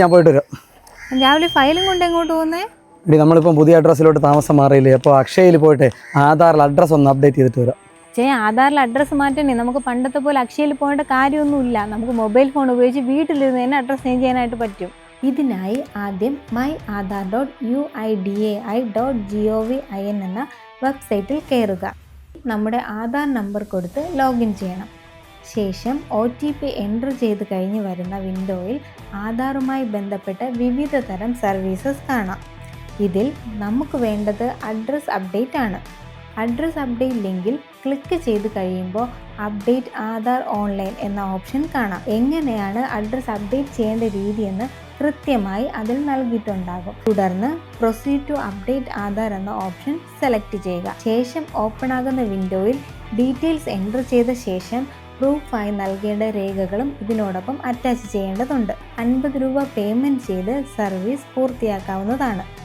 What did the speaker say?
ഞാൻ പോയിട്ട് വരാം. രാവിലെ ഫയലും കൊണ്ട് എങ്ങോട്ട് പോകുന്നേ? ഇടി നമ്മളിപ്പം പുതിയ അഡ്രസ്സിലോട്ട് താമസം മാറിയില്ലേ അപ്പോൾ അക്ഷയയിൽ പോയിട്ട് ആധാറിൽ അഡ്രസ്സ് ഒന്ന് അപ്ഡേറ്റ് ചെയ്തിട്ട് വരാം. ചേ ആധാറിൽ അഡ്രസ്സ് മാറ്റണേ നമുക്ക് പണ്ടത്തെ പോലെ അക്ഷയയിൽ പോകേണ്ട കാര്യമൊന്നുമില്ല. നമുക്ക് മൊബൈൽ ഫോൺ ഉപയോഗിച്ച് വീട്ടിലിരുന്ന് തന്നെ അഡ്രസ്സ് ചേഞ്ച് ചെയ്യാനായിട്ട് പറ്റും. ഇതിനായി ആദ്യം my Aadhaar dot U I D A I dot G O V I N എന്ന വെബ്സൈറ്റിൽ കയറുക. നമ്മുടെ ആധാർ നമ്പർ കൊടുത്ത് ലോഗിൻ ചെയ്യണം. ശേഷം ഒ ടി പി എന്റർ ചെയ്ത് കഴിഞ്ഞ് വരുന്ന വിൻഡോയിൽ ആധാറുമായി ബന്ധപ്പെട്ട വിവിധ തരം സർവീസസ് കാണാം. ഇതിൽ നമുക്ക് വേണ്ടത് അഡ്രസ് അപ്ഡേറ്റ് ആണ്. അഡ്രസ് അപ്ഡേറ്റ് ലിങ്കിൽ ക്ലിക്ക് ചെയ്ത് കഴിയുമ്പോൾ അപ്ഡേറ്റ് ആധാർ ഓൺലൈൻ എന്ന ഓപ്ഷൻ കാണാം. എങ്ങനെയാണ് അഡ്രസ് അപ്ഡേറ്റ് ചെയ്യേണ്ട രീതിയെന്ന് കൃത്യമായി അതിൽ നൽകിയിട്ടുണ്ടാകും. തുടർന്ന് പ്രൊസീഡ് ടു അപ്ഡേറ്റ് ആധാർ എന്ന ഓപ്ഷൻ സെലക്ട് ചെയ്യുക. ശേഷം ഓപ്പൺ ആകുന്ന വിൻഡോയിൽ ഡീറ്റെയിൽസ് എന്റർ ചെയ്ത ശേഷം പ്രൂഫായി നൽകേണ്ട രേഖകളും ഇതിനോടൊപ്പം അറ്റാച്ച് ചെയ്യേണ്ടതുണ്ട്. അൻപത് രൂപ പേയ്മെന്റ് ചെയ്ത് സർവീസ് പൂർത്തിയാക്കാവുന്നതാണ്.